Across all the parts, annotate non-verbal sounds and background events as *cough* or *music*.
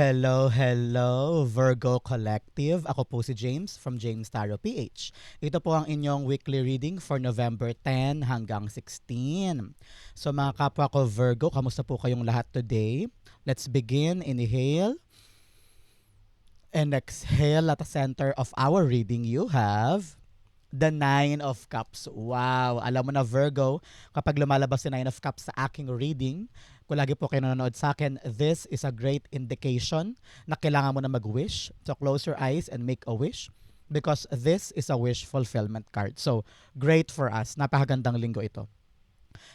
Hello, hello, Virgo Collective. Ako po si James from James Tarot PH. Ito po ang inyong weekly reading for November 10 hanggang 16. So mga kapwa ko Virgo, kamusta po kayong lahat today? Let's begin. Inhale. And exhale at the center of our reading you have the Nine of Cups. Wow! Alam mo na Virgo, kapag lumalabas si Nine of Cups sa aking reading, kung lagi po kayo nanonood sa akin, this is a great indication na kailangan mo na mag-wish. So close your eyes and make a wish because this is a wish fulfillment card. So, great for us. Napakagandang linggo ito.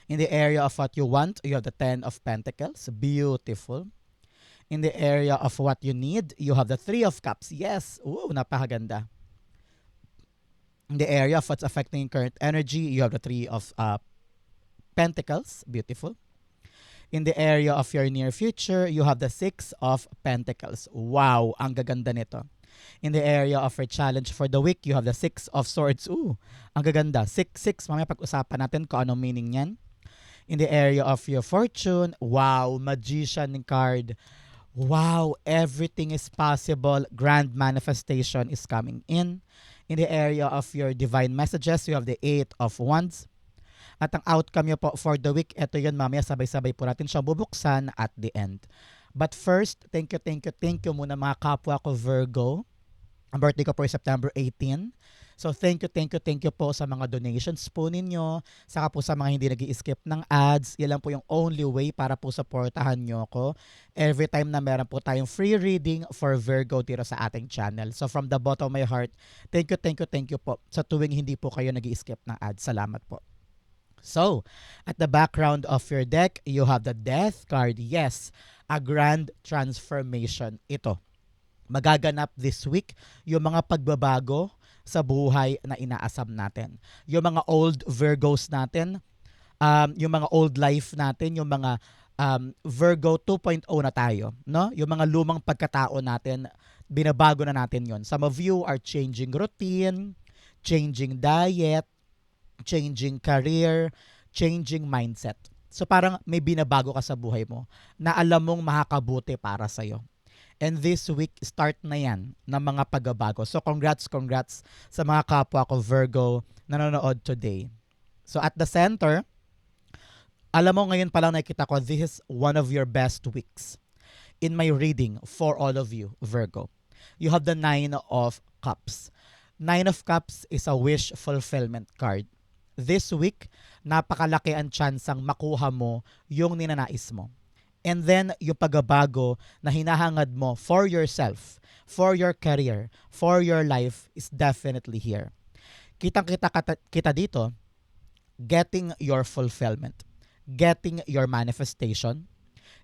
In the area of what you want, you have the Ten of Pentacles. Beautiful. In the area of what you need, you have the Three of Cups. Yes. Ooh, napakaganda. In the area of what's affecting current energy, you have the Three of uh, Pentacles. Beautiful. In the area of your near future, you have the Six of Pentacles. Wow, ang gaganda nito. In the area of your challenge for the week, you have the Six of Swords. Ooh, ang gaganda. Six, six. Mamaya pag-usapan natin kung anong meaning niyan. In the area of your fortune, wow, Magician card. Wow, everything is possible. Grand manifestation is coming in. In the area of your divine messages, you have the Eight of Wands. At ang outcome nyo po for the week, ito yun mamaya sabay-sabay po natin siyang bubuksan at the end. But first, thank you, thank you, thank you muna mga kapwa ko Virgo. Ang birthday ko po ay September 18. So thank you, thank you, thank you po sa mga donations po ninyo. Saka po sa mga hindi nag skip ng ads. Yan lang po yung only way para po supportahan nyo ako. Every time na meron po tayong free reading for Virgo dito sa ating channel. So from the bottom of my heart, thank you, thank you, thank you po sa tuwing hindi po kayo nag skip ng ads. Salamat po. So, at the background of your deck, you have the Death card. Yes, a grand transformation ito. Magaganap this week yung mga pagbabago sa buhay na inaasam natin. Yung mga old Virgos natin, um, yung mga old life natin, yung mga um, Virgo 2.0 na tayo. No? Yung mga lumang pagkatao natin, binabago na natin yon. Some of you are changing routine, changing diet, changing career, changing mindset. So parang may binabago ka sa buhay mo na alam mong makakabuti para sa'yo. And this week, start na yan ng mga pagbabago. So congrats, congrats sa mga kapwa ko Virgo na nanonood today. So at the center, alam mo ngayon pa lang nakikita ko, this is one of your best weeks in my reading for all of you, Virgo. You have the Nine of Cups. Nine of Cups is a wish fulfillment card this week, napakalaki ang tsansang makuha mo yung ninanais mo. And then, yung pagbabago na hinahangad mo for yourself, for your career, for your life is definitely here. Kitang-kita kita dito, getting your fulfillment, getting your manifestation,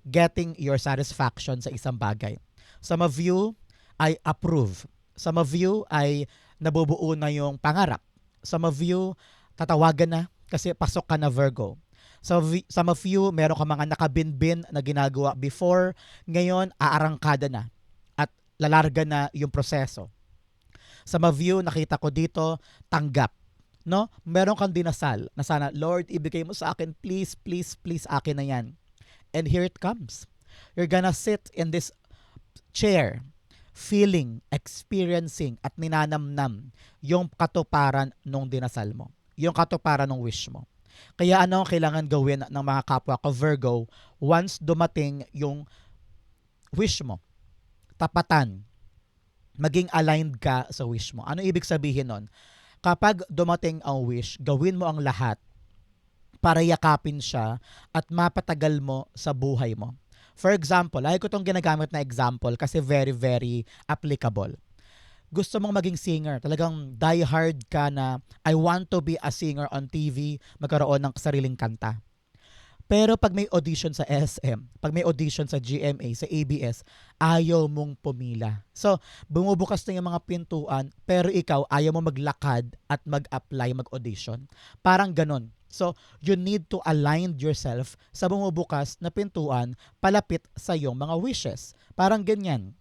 getting your satisfaction sa isang bagay. Some of you ay approve. Some of you ay nabubuo na yung pangarap. Some of you tatawagan na kasi pasok ka na Virgo. So, some of you, meron ka mga nakabinbin na ginagawa before. Ngayon, aarangkada na at lalarga na yung proseso. Some of you, nakita ko dito, tanggap. No? Meron kang dinasal na sana, Lord, ibigay mo sa akin, please, please, please, akin na yan. And here it comes. You're gonna sit in this chair, feeling, experiencing, at ninanamnam yung katuparan nung dinasal mo yung katuparan ng wish mo. Kaya ano ang kailangan gawin ng mga kapwa ko Virgo once dumating yung wish mo? Tapatan. Maging aligned ka sa wish mo. Ano ibig sabihin nun? Kapag dumating ang wish, gawin mo ang lahat para yakapin siya at mapatagal mo sa buhay mo. For example, ay ko itong ginagamit na example kasi very, very applicable gusto mong maging singer, talagang die hard ka na I want to be a singer on TV, magkaroon ng sariling kanta. Pero pag may audition sa SM, pag may audition sa GMA, sa ABS, ayaw mong pumila. So, bumubukas na yung mga pintuan, pero ikaw ayaw mo maglakad at mag-apply, mag-audition. Parang ganon. So, you need to align yourself sa bumubukas na pintuan palapit sa iyong mga wishes. Parang ganyan.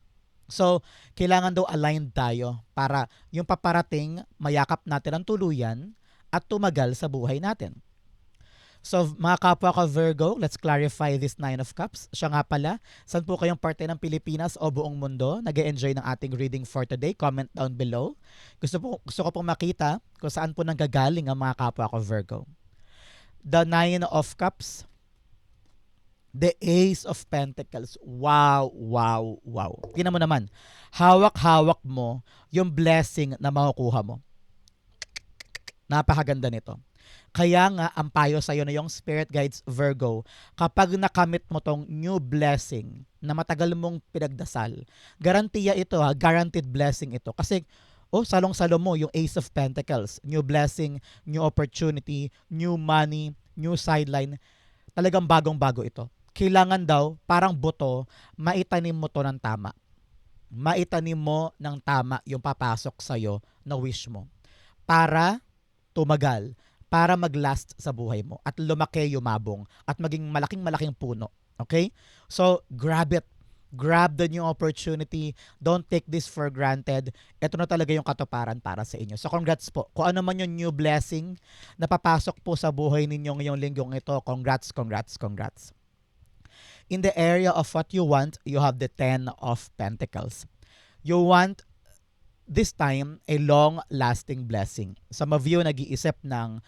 So, kailangan daw aligned tayo para yung paparating, mayakap natin ang tuluyan at tumagal sa buhay natin. So mga kapwa ko Virgo, let's clarify this Nine of Cups. Siya nga pala, saan po kayong parte ng Pilipinas o buong mundo? nag enjoy ng ating reading for today? Comment down below. Gusto, po, gusto ko pong makita kung saan po nanggagaling ang mga kapwa ko Virgo. The Nine of Cups, The Ace of Pentacles. Wow, wow, wow. Tingnan mo naman. Hawak-hawak mo yung blessing na makukuha mo. Napakaganda nito. Kaya nga, ang payo sa'yo na yung Spirit Guides Virgo, kapag nakamit mo tong new blessing na matagal mong pinagdasal, garantiya ito ha, guaranteed blessing ito. Kasi, oh, salong-salo mo yung Ace of Pentacles, new blessing, new opportunity, new money, new sideline. Talagang bagong-bago ito. Kailangan daw, parang buto, maitanim mo to ng tama. Maitanim mo ng tama yung papasok sa'yo na wish mo. Para tumagal para mag-last sa buhay mo at lumaki, yumabong at maging malaking-malaking puno. Okay? So, grab it. Grab the new opportunity. Don't take this for granted. Ito na talaga yung katuparan para sa inyo. So, congrats po. Kung ano man yung new blessing na papasok po sa buhay ninyo ngayong linggong ito, congrats, congrats, congrats. In the area of what you want, you have the Ten of Pentacles. You want this time, a long-lasting blessing. Some of you nag-iisip ng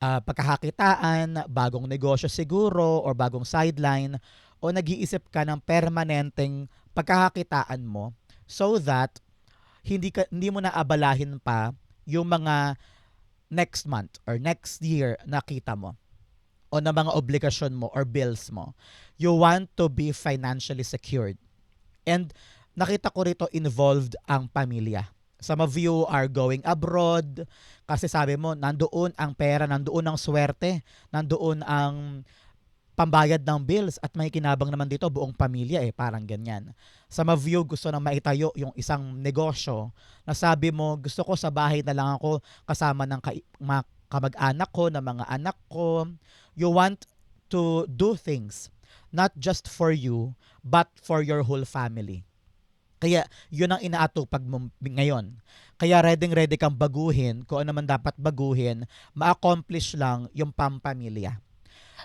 uh, pagkakakitaan, bagong negosyo siguro, or bagong sideline, o nag-iisip ka ng permanenteng pagkakakitaan mo so that hindi, ka, hindi mo na abalahin pa yung mga next month or next year na kita mo o na mga obligasyon mo or bills mo. You want to be financially secured. And nakita ko rito involved ang pamilya. Some of you are going abroad kasi sabi mo, nandoon ang pera, nandoon ang swerte, nandoon ang pambayad ng bills at may kinabang naman dito buong pamilya eh, parang ganyan. Some of you gusto nang maitayo yung isang negosyo na sabi mo, gusto ko sa bahay na lang ako kasama ng ka- mga kamag-anak ko, ng mga anak ko. You want to do things not just for you, but for your whole family. Kaya yun ang inaatupag mo ngayon. Kaya ready ready kang baguhin kung ano man dapat baguhin, ma-accomplish lang yung pampamilya.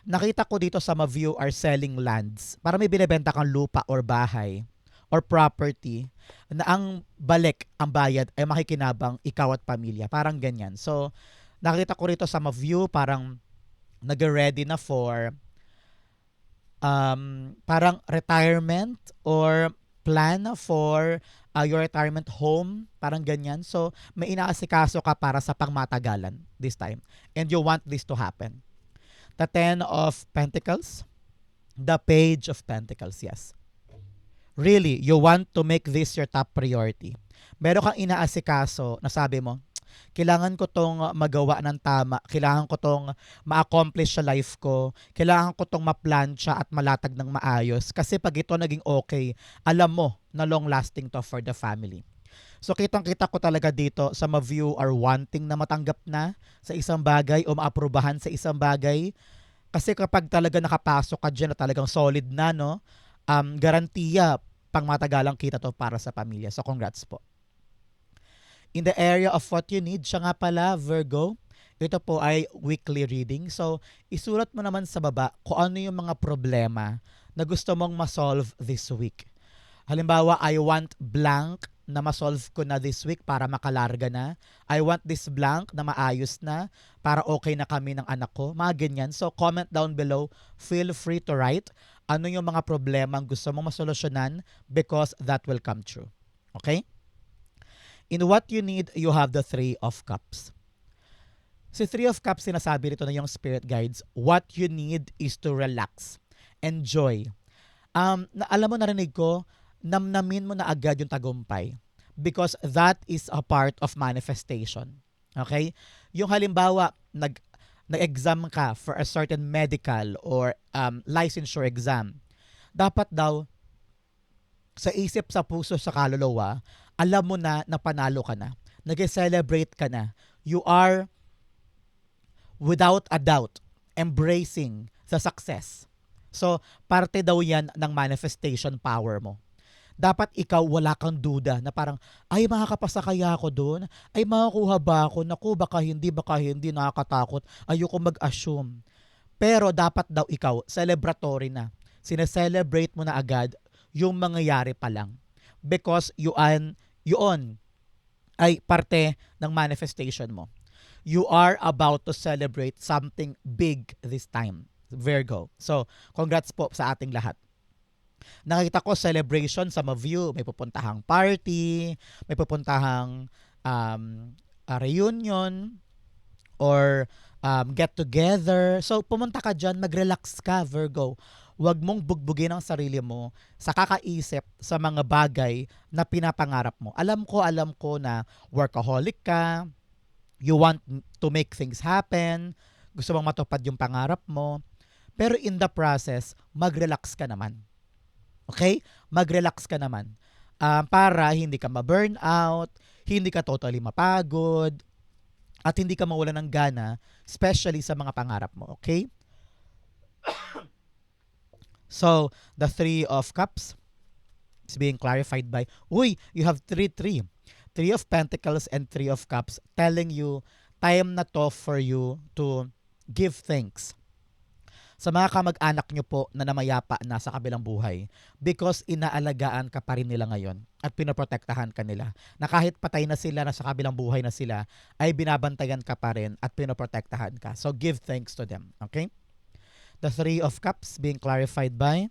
Nakita ko dito sa mga view are selling lands. Para may binebenta kang lupa or bahay or property na ang balik, ang bayad ay makikinabang ikaw at pamilya. Parang ganyan. So, nakita ko rito sa mga view parang nag-ready na for um, parang retirement or plan for uh, your retirement home, parang ganyan. So, may inaasikaso ka para sa pangmatagalan this time. And you want this to happen. The Ten of Pentacles, the Page of Pentacles, yes. Really, you want to make this your top priority. Meron kang inaasikaso na sabi mo, kailangan ko tong magawa ng tama, kailangan ko tong ma-accomplish sa life ko, kailangan ko tong ma-plancha at malatag ng maayos kasi pag ito naging okay, alam mo na long lasting to for the family. So kitang-kita ko talaga dito sa mga view are wanting na matanggap na sa isang bagay o maaprubahan sa isang bagay. Kasi kapag talaga nakapasok ka dyan na talagang solid na, no, um, garantiya pang matagalang kita to para sa pamilya. So congrats po in the area of what you need. Siya nga pala, Virgo, ito po ay weekly reading. So, isulat mo naman sa baba kung ano yung mga problema na gusto mong ma-solve this week. Halimbawa, I want blank na ma-solve ko na this week para makalarga na. I want this blank na maayos na para okay na kami ng anak ko. Mga ganyan. So, comment down below. Feel free to write ano yung mga problema ang gusto mong masolusyonan because that will come true. Okay? In what you need, you have the Three of Cups. Si Three of Cups, sinasabi rito na yung spirit guides, what you need is to relax. Enjoy. Um, na, alam mo, narinig ko, namnamin mo na agad yung tagumpay. Because that is a part of manifestation. Okay? Yung halimbawa, nag, nag-exam ka for a certain medical or um, licensure exam, dapat daw sa isip, sa puso, sa kaluluwa, alam mo na na panalo ka na. Nag-celebrate ka na. You are without a doubt embracing the success. So, parte daw yan ng manifestation power mo. Dapat ikaw wala kang duda na parang, ay makakapasa kaya ako doon? Ay makakuha ba ako? Naku, baka hindi, baka hindi, nakakatakot. Ayoko mag-assume. Pero dapat daw ikaw, celebratory na. Sineselebrate mo na agad yung mangyayari pa lang. Because yun, yun ay parte ng manifestation mo. You are about to celebrate something big this time. Virgo. So, congrats po sa ating lahat. Nakita ko celebration sa Maview. May pupuntahang party, may pupuntahang um, reunion, or um, get together. So, pumunta ka dyan, mag-relax ka, Virgo. Huwag mong bugbugin ang sarili mo sa kakaisip sa mga bagay na pinapangarap mo. Alam ko, alam ko na workaholic ka, you want to make things happen, gusto mong matupad yung pangarap mo, pero in the process, mag-relax ka naman. Okay? Mag-relax ka naman. Ah, para hindi ka ma-burn out, hindi ka totally mapagod, at hindi ka mawala ng gana, especially sa mga pangarap mo. Okay? So, the Three of Cups is being clarified by, Uy, you have three, three. Three of Pentacles and Three of Cups telling you, time na to for you to give thanks sa mga kamag-anak nyo po na namayapa na sa kabilang buhay because inaalagaan ka pa rin nila ngayon at pinoprotektahan ka nila. Na kahit patay na sila, na sa kabilang buhay na sila, ay binabantayan ka pa rin at pinoprotektahan ka. So give thanks to them. Okay? The Three of Cups being clarified by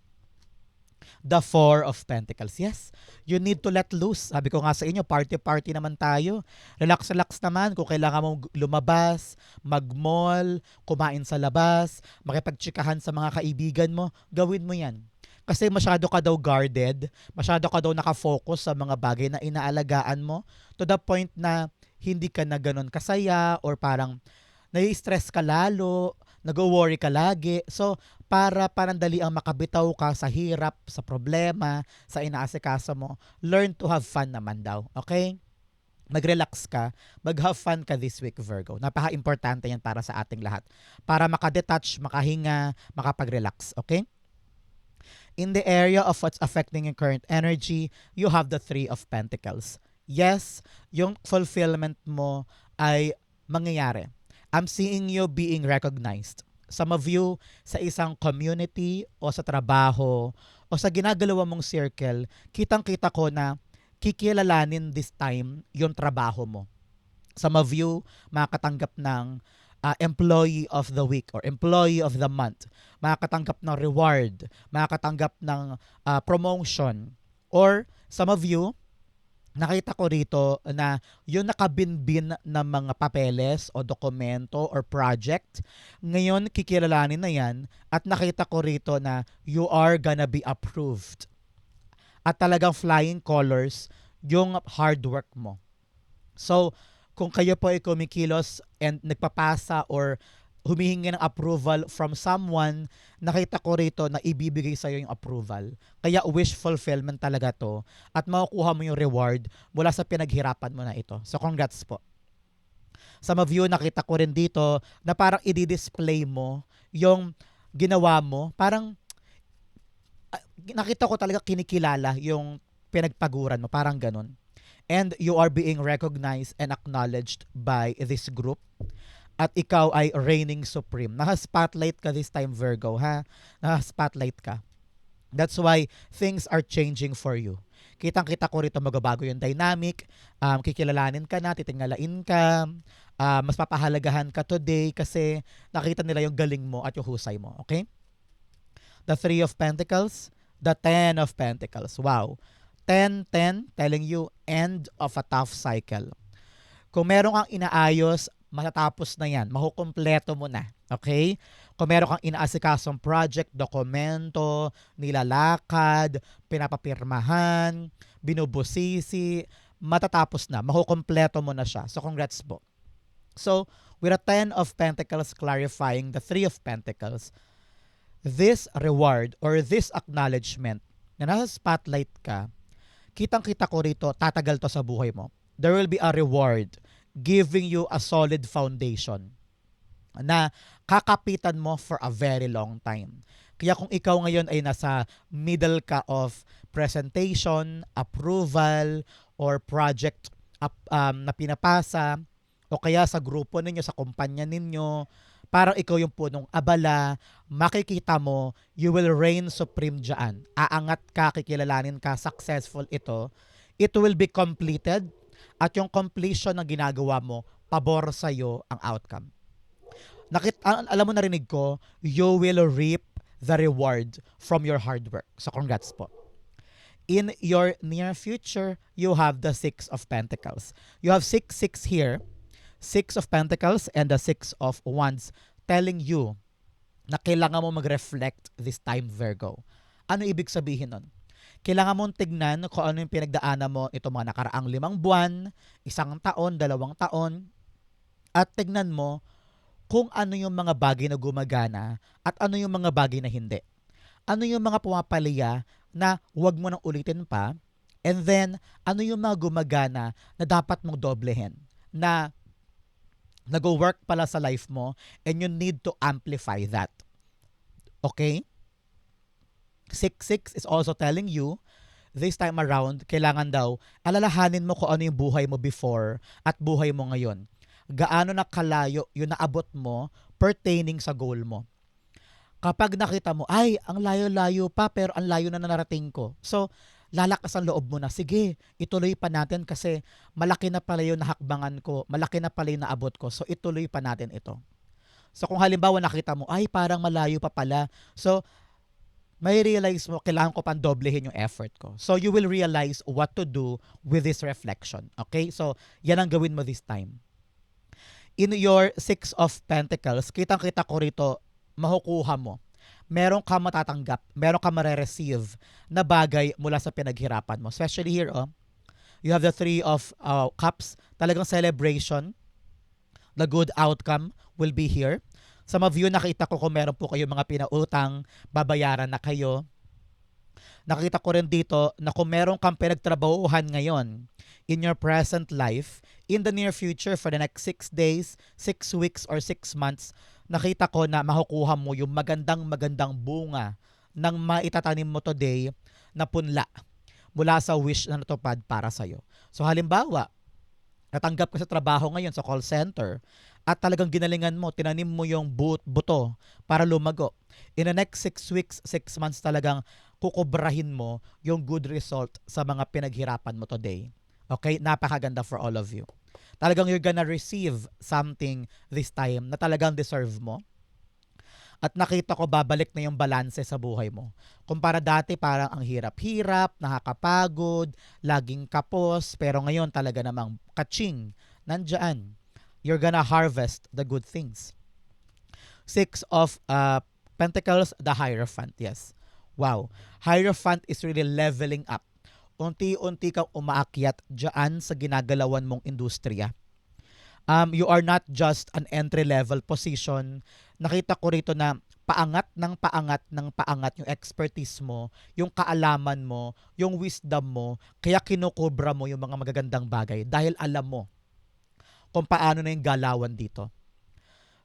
the Four of Pentacles. Yes, you need to let loose. Sabi ko nga sa inyo, party-party naman tayo. Relax-relax naman kung kailangan mong lumabas, mag-mall, kumain sa labas, makipagtsikahan sa mga kaibigan mo, gawin mo yan. Kasi masyado ka daw guarded, masyado ka daw nakafocus sa mga bagay na inaalagaan mo to the point na hindi ka na ganun kasaya or parang nai-stress ka lalo, nag-worry ka lagi. So, para panandali ang makabitaw ka sa hirap, sa problema, sa inaasikaso mo, learn to have fun naman daw. Okay? Mag-relax ka, mag-have fun ka this week, Virgo. Napaka-importante yan para sa ating lahat. Para makadetach, makahinga, makapag-relax. Okay? In the area of what's affecting your current energy, you have the Three of Pentacles. Yes, yung fulfillment mo ay mangyayari. I'm seeing you being recognized. Some of you sa isang community o sa trabaho o sa ginagalawa mong circle, kitang-kita ko na kikilalanin this time yung trabaho mo. Some of you makakatanggap ng uh, employee of the week or employee of the month, makakatanggap ng reward, makakatanggap ng uh, promotion, or some of you nakita ko rito na yung nakabinbin ng mga papeles o dokumento or project, ngayon kikilalanin na yan at nakita ko rito na you are gonna be approved. At talagang flying colors yung hard work mo. So, kung kayo po ay kumikilos and nagpapasa or humihingi ng approval from someone, nakita ko rito na ibibigay sa'yo yung approval. Kaya wish fulfillment talaga to at makukuha mo yung reward mula sa pinaghirapan mo na ito. So congrats po. Some of you, nakita ko rin dito na parang i-display mo yung ginawa mo. Parang uh, nakita ko talaga kinikilala yung pinagpaguran mo. Parang ganun. And you are being recognized and acknowledged by this group at ikaw ay reigning supreme. Naka-spotlight ka this time, Virgo, ha? Naka-spotlight ka. That's why things are changing for you. Kitang-kita ko rito magbabago yung dynamic, um, kikilalanin ka na, titingalain ka, uh, mas papahalagahan ka today kasi nakita nila yung galing mo at yung husay mo. Okay? The Three of Pentacles, the Ten of Pentacles. Wow. 10-10 telling you end of a tough cycle. Kung meron kang inaayos matatapos na yan. Makukumpleto mo na. Okay? Kung meron kang inaasikasong project, dokumento, nilalakad, pinapapirmahan, binubusisi, matatapos na. Makukumpleto mo na siya. So, congrats po. So, with a 10 of Pentacles clarifying the 3 of Pentacles, this reward or this acknowledgement na nasa spotlight ka, kitang-kita ko rito, tatagal to sa buhay mo. There will be a reward giving you a solid foundation na kakapitan mo for a very long time. Kaya kung ikaw ngayon ay nasa middle ka of presentation, approval, or project um, na pinapasa, o kaya sa grupo ninyo, sa kumpanya ninyo, parang ikaw yung punong abala, makikita mo, you will reign supreme dyan. Aangat ka, kikilalanin ka, successful ito. It will be completed at yung completion ng ginagawa mo, pabor sa'yo ang outcome. Nakit, al- alam mo narinig ko, you will reap the reward from your hard work. So congrats po. In your near future, you have the Six of Pentacles. You have six, six here. Six of Pentacles and the Six of Wands telling you na kailangan mo mag-reflect this time, Virgo. Ano ibig sabihin nun? Kailangan mong tignan kung ano yung pinagdaanan mo ito mga nakaraang limang buwan, isang taon, dalawang taon, at tignan mo kung ano yung mga bagay na gumagana at ano yung mga bagay na hindi. Ano yung mga pumapalaya na huwag mo nang ulitin pa, and then ano yung mga gumagana na dapat mong doblehin, na nag-work pala sa life mo and you need to amplify that. Okay? 6-6 is also telling you this time around, kailangan daw alalahanin mo kung ano yung buhay mo before at buhay mo ngayon. Gaano na kalayo yung naabot mo pertaining sa goal mo. Kapag nakita mo, ay, ang layo-layo pa pero ang layo na narating ko. So, lalakas ang loob mo na, sige, ituloy pa natin kasi malaki na pala yung nahakbangan ko, malaki na pala yung naabot ko, so ituloy pa natin ito. So kung halimbawa nakita mo, ay parang malayo pa pala, so may realize mo, kailangan ko pang doblehin yung effort ko. So you will realize what to do with this reflection. Okay? So yan ang gawin mo this time. In your Six of Pentacles, kitang-kita ko rito, makukuha mo meron ka matatanggap, meron ka mare-receive na bagay mula sa pinaghirapan mo. Especially here, oh, you have the three of uh, cups, talagang celebration. The good outcome will be here. Of you, nakita ko kung meron po kayo mga pinautang, babayaran na kayo. Nakita ko rin dito na kung meron kang pinagtrabahuhan ngayon in your present life, in the near future, for the next six days, six weeks, or six months, nakita ko na makukuha mo yung magandang magandang bunga ng maitatanim mo today na punla mula sa wish na natupad para sa'yo. So halimbawa, natanggap ka sa trabaho ngayon sa call center at talagang ginalingan mo, tinanim mo yung but, buto para lumago. In the next six weeks, six months talagang kukubrahin mo yung good result sa mga pinaghirapan mo today. Okay? Napakaganda for all of you talagang you're gonna receive something this time na talagang deserve mo. At nakita ko babalik na yung balanse sa buhay mo. Kumpara dati parang ang hirap-hirap, nakakapagod, laging kapos, pero ngayon talaga namang kaching, nandyan. You're gonna harvest the good things. Six of uh, Pentacles, the Hierophant, yes. Wow. Hierophant is really leveling up unti-unti kang umaakyat dyan sa ginagalawan mong industriya. Um, you are not just an entry-level position. Nakita ko rito na paangat ng paangat ng paangat yung expertise mo, yung kaalaman mo, yung wisdom mo, kaya kinukubra mo yung mga magagandang bagay dahil alam mo kung paano na yung galawan dito.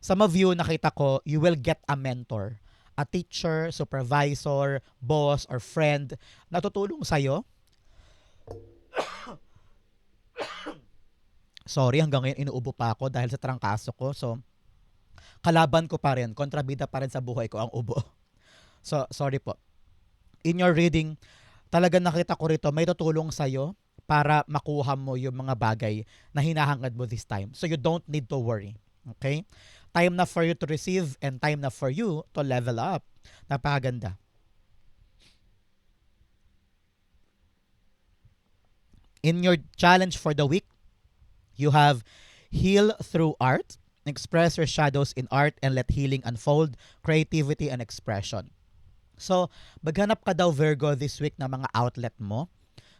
Some of you, nakita ko, you will get a mentor, a teacher, supervisor, boss, or friend na tutulong sa'yo *coughs* Sorry, hanggang ngayon inuubo pa ako dahil sa trangkaso ko. So, kalaban ko pa rin, kontrabida pa rin sa buhay ko ang ubo. *laughs* So, sorry po. In your reading, talaga nakita ko rito, may tutulong sa'yo para makuha mo yung mga bagay na hinahangad mo this time. So, you don't need to worry. Okay? Time na for you to receive and time na for you to level up. Napakaganda. In your challenge for the week, you have heal through art, express your shadows in art and let healing unfold, creativity and expression. So, maghanap ka daw Virgo this week ng mga outlet mo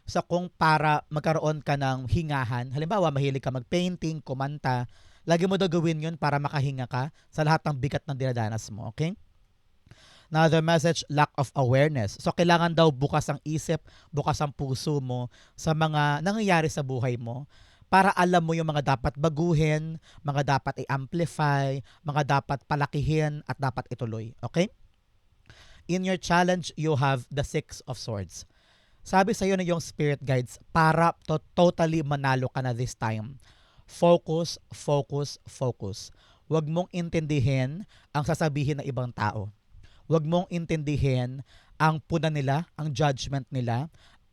sa kung para magkaroon ka ng hingahan. Halimbawa, mahilig ka magpainting, kumanta, lagi mo daw gawin yun para makahinga ka sa lahat ng bigat ng dinadanas mo, okay? Another message, lack of awareness. So, kailangan daw bukas ang isip, bukas ang puso mo sa mga nangyayari sa buhay mo para alam mo yung mga dapat baguhin, mga dapat i-amplify, mga dapat palakihin at dapat ituloy. Okay? In your challenge, you have the Six of Swords. Sabi sa iyo na yung spirit guides para to totally manalo ka na this time. Focus, focus, focus. Huwag mong intindihin ang sasabihin ng ibang tao. Huwag mong intindihin ang puna nila, ang judgment nila.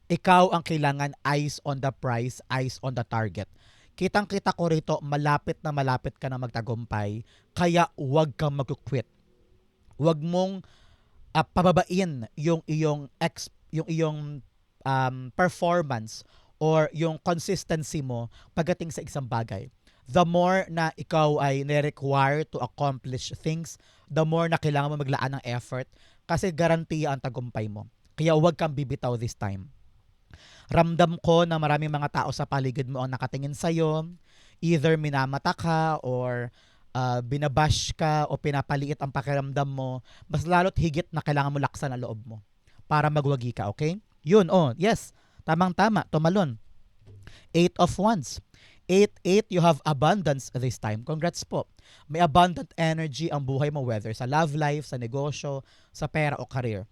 Ikaw ang kailangan eyes on the prize, eyes on the target. Kitang-kita ko rito, malapit na malapit ka na magtagumpay, kaya huwag kang mag-quit. Huwag mong uh, pababain yung iyong ex, yung iyong um, performance or yung consistency mo pagdating sa isang bagay. The more na ikaw ay nire-require to accomplish things, the more na kailangan mo maglaan ng effort kasi garantiya ang tagumpay mo. Kaya huwag kang bibitaw this time. Ramdam ko na maraming mga tao sa paligid mo ang nakatingin sa'yo, either minamata ka or uh, binabash ka o pinapaliit ang pakiramdam mo, mas lalo't higit na kailangan mo laksan ang loob mo para magwagi ka, okay? Yun, oh, yes, tamang-tama, tumalon. Eight of Wands. 8-8, you have abundance this time. Congrats po. May abundant energy ang buhay mo, whether sa love life, sa negosyo, sa pera o career.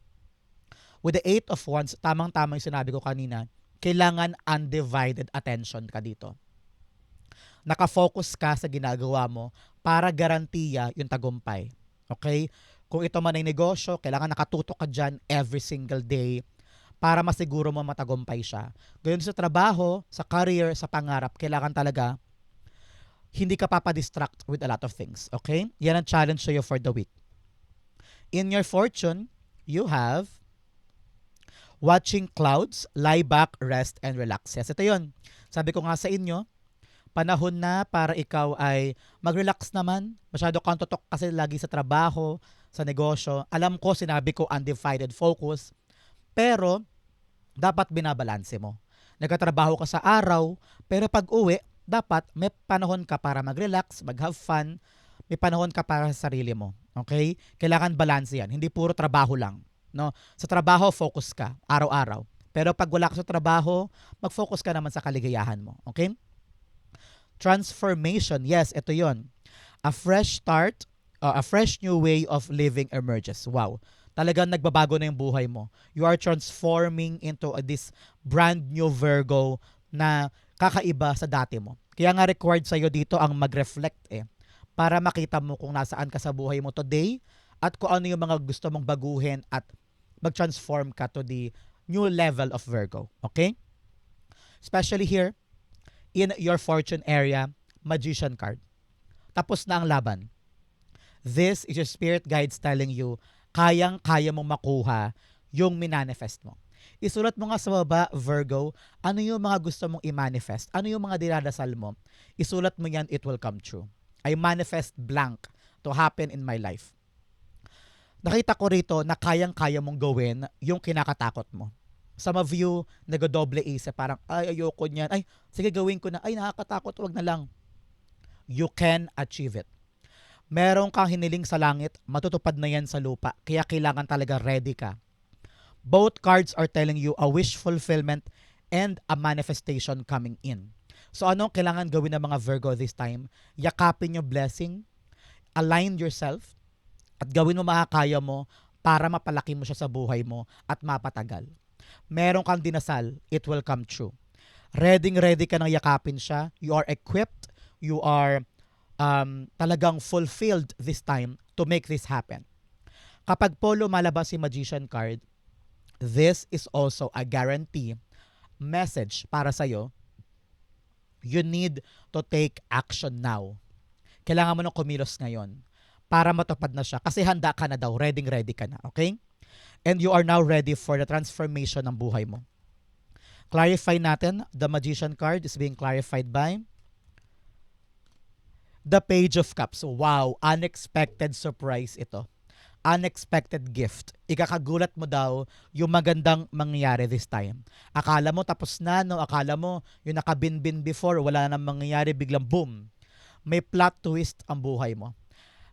With the 8 of Wands, tamang-tama yung sinabi ko kanina, kailangan undivided attention ka dito. Nakafocus ka sa ginagawa mo para garantiya yung tagumpay. Okay? Kung ito man ay negosyo, kailangan nakatutok ka dyan every single day para masiguro mo matagumpay siya. Gayon sa trabaho, sa career, sa pangarap, kailangan talaga hindi ka papadistract with a lot of things. Okay? Yan ang challenge sa'yo for the week. In your fortune, you have watching clouds, lie back, rest, and relax. Yes, ito yun. Sabi ko nga sa inyo, panahon na para ikaw ay mag-relax naman. Masyado kang tutok kasi lagi sa trabaho, sa negosyo. Alam ko, sinabi ko, undivided focus. Pero, dapat binabalanse mo. Nagkatrabaho ka sa araw, pero pag uwi, dapat may panahon ka para mag-relax, mag-have fun, may panahon ka para sa sarili mo. Okay? Kailangan balance yan. Hindi puro trabaho lang. No? Sa trabaho, focus ka, araw-araw. Pero pag wala ka sa trabaho, mag-focus ka naman sa kaligayahan mo. Okay? Transformation. Yes, ito yon. A fresh start, uh, a fresh new way of living emerges. Wow talagang nagbabago na yung buhay mo. You are transforming into a, this brand new Virgo na kakaiba sa dati mo. Kaya nga required sa'yo dito ang mag-reflect eh. Para makita mo kung nasaan ka sa buhay mo today at kung ano yung mga gusto mong baguhin at mag-transform ka to the new level of Virgo. Okay? Especially here, in your fortune area, Magician card. Tapos na ang laban. This is your spirit guides telling you kayang-kaya mong makuha yung minanifest mo. Isulat mo nga sa baba, Virgo, ano yung mga gusto mong i-manifest? Ano yung mga dinadasal mo? Isulat mo yan, it will come true. I manifest blank to happen in my life. Nakita ko rito na kayang-kaya mong gawin yung kinakatakot mo. Some of you, nag-double isip, parang, ay, ayoko niyan. Ay, sige, gawin ko na. Ay, nakakatakot, wag na lang. You can achieve it meron kang hiniling sa langit, matutupad na yan sa lupa. Kaya kailangan talaga ready ka. Both cards are telling you a wish fulfillment and a manifestation coming in. So ano kailangan gawin ng mga Virgo this time? Yakapin yung blessing, align yourself, at gawin mo makakaya mo para mapalaki mo siya sa buhay mo at mapatagal. Meron kang dinasal, it will come true. Ready ready ka nang yakapin siya. You are equipped, you are um, talagang fulfilled this time to make this happen. Kapag po lumalabas si Magician card, this is also a guarantee message para sa'yo. You need to take action now. Kailangan mo nang kumilos ngayon para matupad na siya kasi handa ka na daw, ready ready ka na, okay? And you are now ready for the transformation ng buhay mo. Clarify natin, the Magician card is being clarified by The Page of Cups. Wow, unexpected surprise ito. Unexpected gift. Ikakagulat mo daw yung magandang mangyayari this time. Akala mo tapos na, no? Akala mo yung nakabinbin before, wala nang mangyayari, biglang boom. May plot twist ang buhay mo.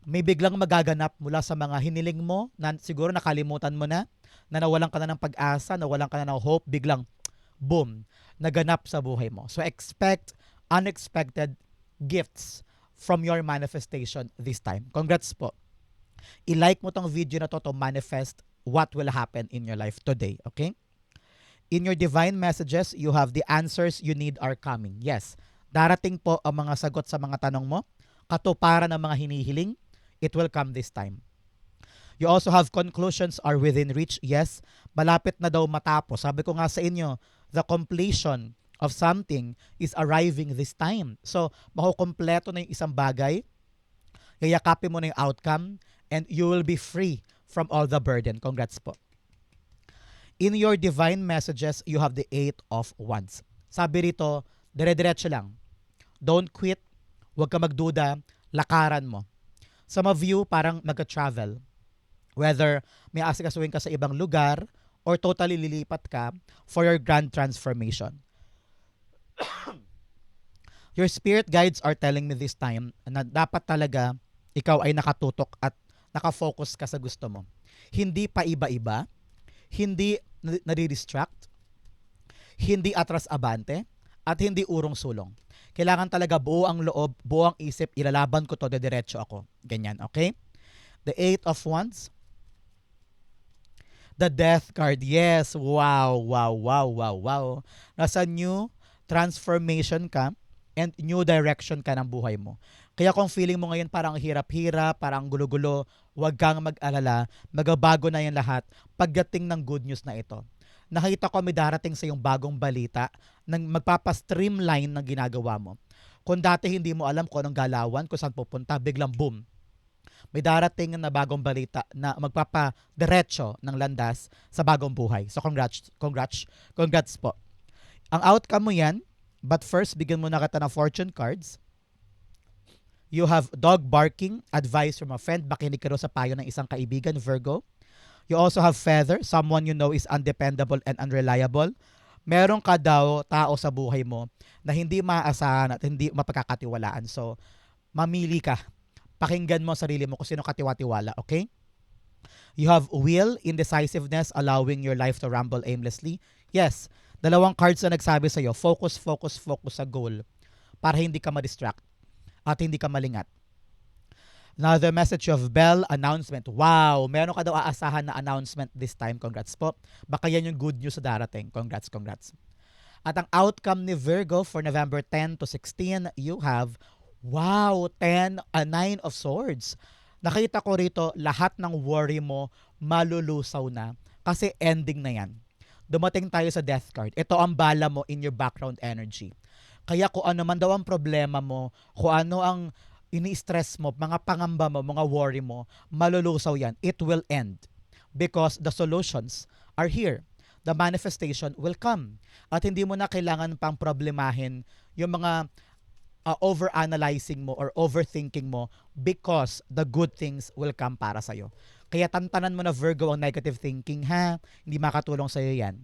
May biglang magaganap mula sa mga hiniling mo na siguro nakalimutan mo na, na nawalan ka na ng pag-asa, nawalan ka na ng hope, biglang boom, naganap sa buhay mo. So expect unexpected gifts from your manifestation this time. Congrats po. I-like mo tong video na to to manifest what will happen in your life today. Okay? In your divine messages, you have the answers you need are coming. Yes, darating po ang mga sagot sa mga tanong mo. katuparan ng mga hinihiling, it will come this time. You also have conclusions are within reach. Yes, malapit na daw matapos. Sabi ko nga sa inyo, the completion of something is arriving this time. So, makukompleto na yung isang bagay, yayakapin mo na yung outcome, and you will be free from all the burden. Congrats po. In your divine messages, you have the Eight of Wands. Sabi rito, dire-diretso lang. Don't quit. Huwag ka magduda. Lakaran mo. Some of you parang magka-travel. Whether may asikasuhin ka sa ibang lugar or totally lilipat ka for your grand transformation. *coughs* your spirit guides are telling me this time na dapat talaga ikaw ay nakatutok at nakafocus ka sa gusto mo. Hindi pa iba-iba, hindi nadi- nadi-distract, hindi atras abante, at hindi urong sulong. Kailangan talaga buo ang loob, buo ang isip, ilalaban ko to, dediretso ako. Ganyan, okay? The Eight of Wands. The Death card. Yes, wow, wow, wow, wow, wow. Nasa new transformation ka and new direction ka ng buhay mo. Kaya kung feeling mo ngayon parang hirap-hirap, parang gulo-gulo, huwag kang mag-alala, magabago na yan lahat pagdating ng good news na ito. Nakita ko may darating sa yung bagong balita ng magpapa-streamline ng ginagawa mo. Kung dati hindi mo alam kung anong galawan, kung saan pupunta, biglang boom. May darating na bagong balita na magpapa-diretso ng landas sa bagong buhay. So congrats, congrats, congrats po. Ang outcome mo yan, but first, bigyan mo na kita ng fortune cards. You have dog barking, advice from a friend, makinig ka sa payo ng isang kaibigan, Virgo. You also have feather, someone you know is undependable and unreliable. Meron ka daw tao sa buhay mo na hindi maaasahan at hindi mapagkakatiwalaan. So, mamili ka. Pakinggan mo sarili mo kung sino katiwa-tiwala, okay? You have will, indecisiveness, allowing your life to ramble aimlessly. Yes, dalawang cards na nagsabi sa'yo, focus, focus, focus sa goal para hindi ka ma-distract at hindi ka malingat. Another message of bell announcement. Wow, meron ka daw aasahan na announcement this time. Congrats po. Baka yan yung good news sa darating. Congrats, congrats. At ang outcome ni Virgo for November 10 to 16, you have, wow, 10, a 9 of swords. Nakita ko rito, lahat ng worry mo malulusaw na kasi ending na yan. Dumating tayo sa death card. Ito ang bala mo in your background energy. Kaya kung ano man daw ang problema mo, kung ano ang ini-stress mo, mga pangamba mo, mga worry mo, malulusaw yan. It will end. Because the solutions are here. The manifestation will come. At hindi mo na kailangan pang problemahin yung mga uh, over-analyzing mo or overthinking mo because the good things will come para sa'yo. Kaya tantanan mo na Virgo ang negative thinking, ha? Hindi makatulong sa'yo yan.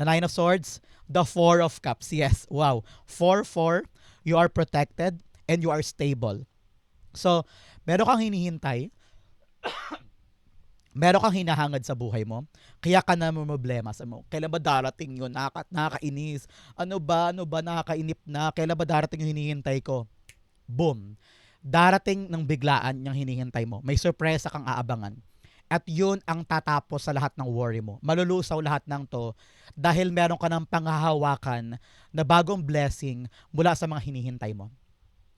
The Nine of Swords, the Four of Cups. Yes, wow. Four, four, you are protected and you are stable. So, meron kang hinihintay, *coughs* meron kang hinahangad sa buhay mo, kaya ka na problema sa mo. Kailan ba darating yun? Nakaka, nakakainis. Ano ba? Ano ba? Nakakainip na. Kailan ba darating yung hinihintay ko? Boom. Darating ng biglaan yung hinihintay mo. May sorpresa kang aabangan. At yun ang tatapos sa lahat ng worry mo. Malulusaw lahat ng to dahil meron ka ng panghahawakan na bagong blessing mula sa mga hinihintay mo.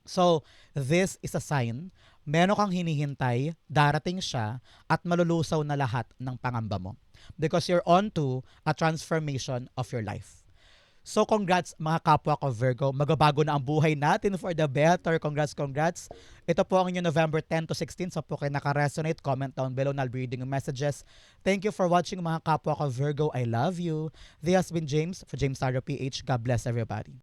So, this is a sign, meron kang hinihintay, darating siya, at malulusaw na lahat ng pangamba mo. Because you're on to a transformation of your life. So congrats mga kapwa ko Virgo. Magabago na ang buhay natin for the better. Congrats, congrats. Ito po ang inyong November 10 to 16. So po kayo naka-resonate, comment down below na I'll be reading messages. Thank you for watching mga kapwa ko Virgo. I love you. This has been James for James Taro PH. God bless everybody.